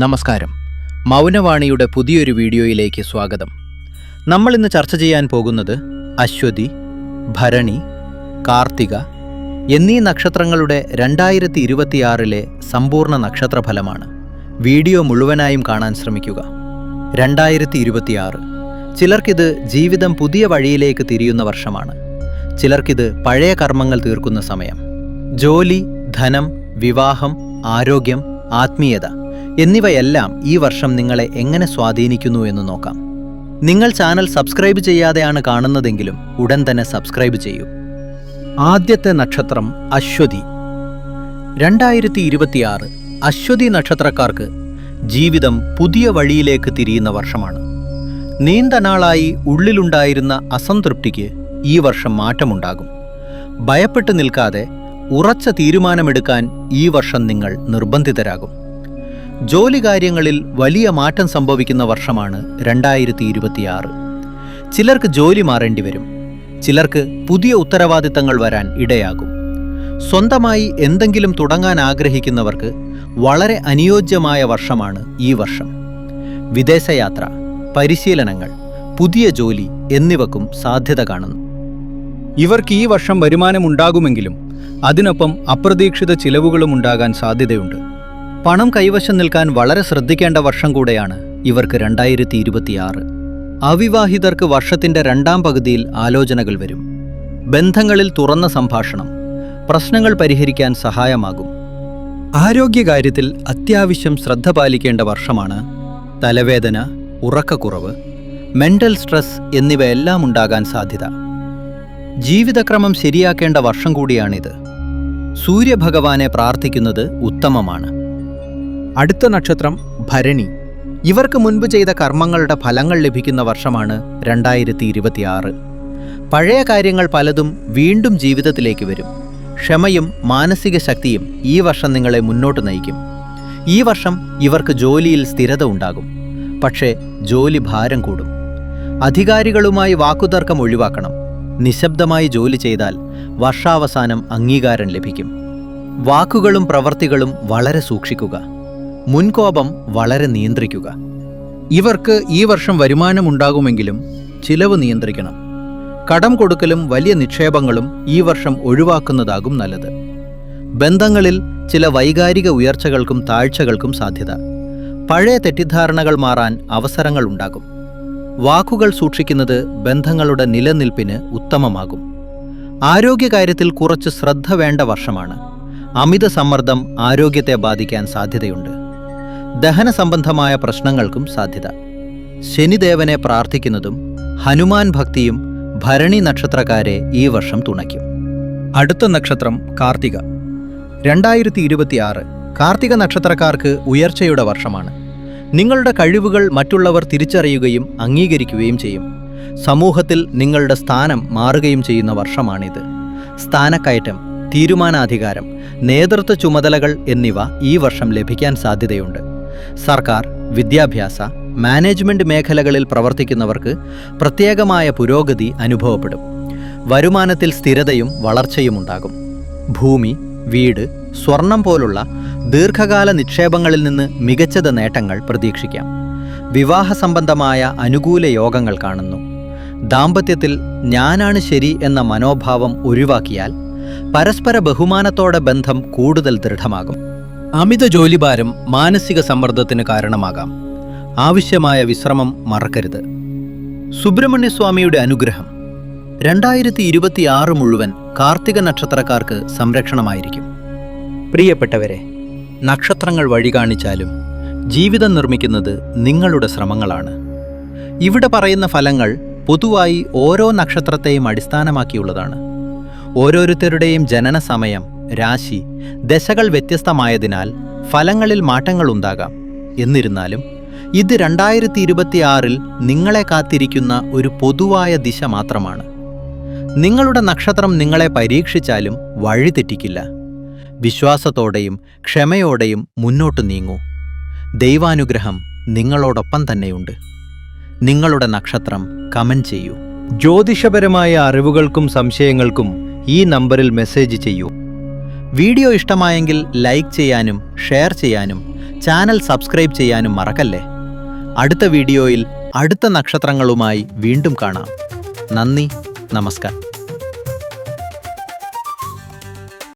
നമസ്കാരം. മൗനവാണിയുടെ പുതിയൊരു വീഡിയോയിലേക്ക് സ്വാഗതം. നമ്മൾ ഇന്ന് ചർച്ച ചെയ്യാൻ പോകുന്നത് അശ്വതി ഭരണി കാർത്തിക എന്നീ നക്ഷത്രങ്ങളുടെ രണ്ടായിരത്തി ഇരുപത്തിയാറിലെ സമ്പൂർണ നക്ഷത്രഫലമാണ്. വീഡിയോ മുഴുവനായും കാണാൻ ശ്രമിക്കുക. രണ്ടായിരത്തി ഇരുപത്തിയാറ് ചിലർക്കിത് ജീവിതം പുതിയ വഴിയിലേക്ക് തിരിയുന്ന വർഷമാണ്. ചിലർക്കിത് പഴയ കർമ്മങ്ങൾ തീർക്കുന്ന സമയം. ജോലി ധനം വിവാഹം ആരോഗ്യം ആത്മീയത എന്നിവയെല്ലാം ഈ വർഷം നിങ്ങളെ എങ്ങനെ സ്വാധീനിക്കുന്നു എന്ന് നോക്കാം. നിങ്ങൾ ചാനൽ സബ്സ്ക്രൈബ് ചെയ്യാതെയാണ് കാണുന്നതെങ്കിലും ഉടൻ തന്നെ സബ്സ്ക്രൈബ് ചെയ്യൂ. ആദ്യത്തെ നക്ഷത്രം അശ്വതി. രണ്ടായിരത്തി ഇരുപത്തിയാറ് അശ്വതി നക്ഷത്രക്കാർക്ക് ജീവിതം പുതിയ വഴിയിലേക്ക് തിരിയുന്ന വർഷമാണ്. നീണ്ട നാളായി ഉള്ളിലുണ്ടായിരുന്ന അസംതൃപ്തിക്ക് ഈ വർഷം മാറ്റമുണ്ടാകും. ഭയപ്പെട്ടു നിൽക്കാതെ ഉറച്ച തീരുമാനമെടുക്കാൻ ഈ വർഷം നിങ്ങൾ നിർബന്ധിതരാകും. ജോലി കാര്യങ്ങളിൽ വലിയ മാറ്റം സംഭവിക്കുന്ന വർഷമാണ് രണ്ടായിരത്തി ഇരുപത്തിയാറ് ചിലർക്ക് ജോലി മാറേണ്ടി വരും. ചിലർക്ക് പുതിയ ഉത്തരവാദിത്തങ്ങൾ വരാൻ ഇടയാകും. സ്വന്തമായി എന്തെങ്കിലും തുടങ്ങാൻ ആഗ്രഹിക്കുന്നവർക്ക് വളരെ അനുയോജ്യമായ വർഷമാണ് ഈ വർഷം. വിദേശയാത്ര പരിശീലനങ്ങൾ പുതിയ ജോലി എന്നിവക്കും സാധ്യത കാണുന്നു. ഇവർക്ക് ഈ വർഷം വരുമാനമുണ്ടാകുമെങ്കിലും അതിനൊപ്പം അപ്രതീക്ഷിത ചിലവുകളും ഉണ്ടാകാൻ സാധ്യതയുണ്ട്. പണം കൈവശം നിൽക്കാൻ വളരെ ശ്രദ്ധിക്കേണ്ട വർഷം കൂടെയാണ് ഇവർക്ക് രണ്ടായിരത്തി ഇരുപത്തിയാറ് അവിവാഹിതർക്ക് വർഷത്തിന്റെ രണ്ടാം പകുതിയിൽ ആലോചനകൾ വരും. ബന്ധങ്ങളിൽ തുറന്ന സംഭാഷണം പ്രശ്നങ്ങൾ പരിഹരിക്കാൻ സഹായമാകും. ആരോഗ്യകാര്യത്തിൽ അത്യാവശ്യം ശ്രദ്ധ പാലിക്കേണ്ട വർഷമാണ് തലവേദന ഉറക്കക്കുറവ് മെന്റൽ സ്ട്രെസ് എന്നിവയെല്ലാം ഉണ്ടാകാൻ സാധ്യത. ജീവിതക്രമം ശരിയാക്കേണ്ട വർഷം കൂടിയാണിത്. സൂര്യഭഗവാനെ പ്രാർത്ഥിക്കുന്നത് ഉത്തമമാണ്. അടുത്ത നക്ഷത്രം ഭരണി. ഇവർക്ക് മുൻപ് ചെയ്ത കർമ്മങ്ങളുടെ ഫലങ്ങൾ ലഭിക്കുന്ന വർഷമാണ് രണ്ടായിരത്തി ഇരുപത്തിയാറ് പഴയ കാര്യങ്ങൾ പലതും വീണ്ടും ജീവിതത്തിലേക്ക് വരും. ക്ഷമയും മാനസിക ശക്തിയും ഈ വർഷം നിങ്ങളെ മുന്നോട്ട് നയിക്കും. ഈ വർഷം ഇവർക്ക് ജോലിയിൽ സ്ഥിരത ഉണ്ടാകും. പക്ഷേ ജോലി ഭാരം കൂടും. അധികാരികളുമായി വാക്കുതർക്കം ഒഴിവാക്കണം. നിശബ്ദമായി ജോലി ചെയ്താൽ വർഷാവസാനം അംഗീകാരം ലഭിക്കും. വാക്കുകളും പ്രവർത്തികളും വളരെ സൂക്ഷിക്കുക. മുൻകോപം വളരെ നിയന്ത്രിക്കുക. ഇവർക്ക് ഈ വർഷം വരുമാനമുണ്ടാകുമെങ്കിലും ചിലവ് നിയന്ത്രിക്കണം. കടം കൊടുക്കലും വലിയ നിക്ഷേപങ്ങളും ഈ വർഷം ഒഴിവാക്കുന്നതാകും നല്ലത്. ബന്ധങ്ങളിൽ ചില വൈകാരിക ഉയർച്ചകൾക്കും താഴ്ചകൾക്കും സാധ്യത. പഴയ തെറ്റിദ്ധാരണകൾ മാറാൻ അവസരങ്ങൾ ഉണ്ടാകും. വാക്കുകൾ സൂക്ഷിക്കുന്നത് ബന്ധങ്ങളുടെ നിലനിൽപ്പിന് ഉത്തമമാകും. ആരോഗ്യകാര്യത്തിൽ കുറച്ച് ശ്രദ്ധ വേണ്ട വർഷമാണ്. അമിത സമ്മർദ്ദം ആരോഗ്യത്തെ ബാധിക്കാൻ സാധ്യതയുണ്ട്. ദഹന സംബന്ധമായ പ്രശ്നങ്ങൾക്കും സാധ്യത. ശനിദേവനെ പ്രാർത്ഥിക്കുന്നതും ഹനുമാൻ ഭക്തിയും ഭരണി നക്ഷത്രക്കാരെ ഈ വർഷം തുണയ്ക്കും. അടുത്ത നക്ഷത്രം കാർത്തിക. രണ്ടായിരത്തി ഇരുപത്തിയാറ് കാർത്തിക നക്ഷത്രക്കാർക്ക് ഉയർച്ചയുടെ വർഷമാണ്. നിങ്ങളുടെ കഴിവുകൾ മറ്റുള്ളവർ തിരിച്ചറിയുകയും അംഗീകരിക്കുകയും ചെയ്യും. സമൂഹത്തിൽ നിങ്ങളുടെ സ്ഥാനം മാറുകയും ചെയ്യുന്ന വർഷമാണിത്. സ്ഥാനക്കയറ്റം തീരുമാനാധികാരം നേതൃത്വ ചുമതലകൾ എന്നിവ ഈ വർഷം ലഭിക്കാൻ സാധ്യതയുണ്ട്. സർക്കാർ വിദ്യാഭ്യാസ മാനേജ്മെന്റ് മേഖലകളിൽ പ്രവർത്തിക്കുന്നവർക്ക് പ്രത്യേകമായ പുരോഗതി അനുഭവപ്പെടും. വരുമാനത്തിൽ സ്ഥിരതയും വളർച്ചയും ഉണ്ടാകും. ഭൂമി വീട് സ്വർണം പോലുള്ള ദീർഘകാല നിക്ഷേപങ്ങളിൽ നിന്ന് മികച്ചത് നേട്ടങ്ങൾ പ്രതീക്ഷിക്കാം. വിവാഹ സംബന്ധമായ അനുകൂല യോഗങ്ങൾ കാണുന്നു. ദാമ്പത്യത്തിൽ ഞാനാണ് ശരി എന്ന മനോഭാവം ഒഴിവാക്കിയാൽ പരസ്പര ബഹുമാനത്തോടെ ബന്ധം കൂടുതൽ ദൃഢമാകും. അമിത ജോലിഭാരം മാനസിക സമ്മർദ്ദത്തിന് കാരണമാകാം. ആവശ്യമായ വിശ്രമം മറക്കരുത്. സുബ്രഹ്മണ്യസ്വാമിയുടെ അനുഗ്രഹം. രണ്ടായിരത്തി ഇരുപത്തിയാറ് മുഴുവൻ കാർത്തിക നക്ഷത്രക്കാർക്ക് സംരക്ഷണമായിരിക്കും. പ്രിയപ്പെട്ടവരെ നക്ഷത്രങ്ങൾ വഴി കാണിച്ചാലും ജീവിതം നിർമ്മിക്കുന്നത് നിങ്ങളുടെ ശ്രമങ്ങളാണ്. ഇവിടെ പറയുന്ന ഫലങ്ങൾ പൊതുവായി ഓരോ നക്ഷത്രത്തെയും അടിസ്ഥാനമാക്കിയുള്ളതാണ്. ഓരോരുത്തരുടെയും ജനന സമയം രാശി ദശകൾ വ്യത്യസ്തമായതിനാൽ ഫലങ്ങളിൽ മാറ്റങ്ങളുണ്ടാകാം. എന്നിരുന്നാലും ഇത് രണ്ടായിരത്തി ഇരുപത്തിയാറിൽ നിങ്ങളെ കാത്തിരിക്കുന്ന ഒരു പൊതുവായ ദിശ മാത്രമാണ്. നിങ്ങളുടെ നക്ഷത്രം നിങ്ങളെ പരീക്ഷിച്ചാലും വഴിതെറ്റിക്കില്ല വിശ്വാസത്തോടെയും ക്ഷമയോടെയും മുന്നോട്ട് നീങ്ങൂ. ദൈവാനുഗ്രഹം നിങ്ങളോടൊപ്പം തന്നെയുണ്ട്. നിങ്ങളുടെ നക്ഷത്രം കമന്റ് ചെയ്യൂ. ജ്യോതിഷപരമായ അറിവുകൾക്കും സംശയങ്ങൾക്കും ഈ നമ്പറിൽ മെസ്സേജ് ചെയ്യൂ. വീഡിയോ ഇഷ്ടമായെങ്കിൽ ലൈക്ക് ചെയ്യാനും ഷെയർ ചെയ്യാനും ചാനൽ സബ്സ്ക്രൈബ് ചെയ്യാനും മറക്കല്ലേ? അടുത്ത വീഡിയോയിൽ അടുത്ത നക്ഷത്രങ്ങളുമായി വീണ്ടും കാണാം. നന്ദി നമസ്കാരം.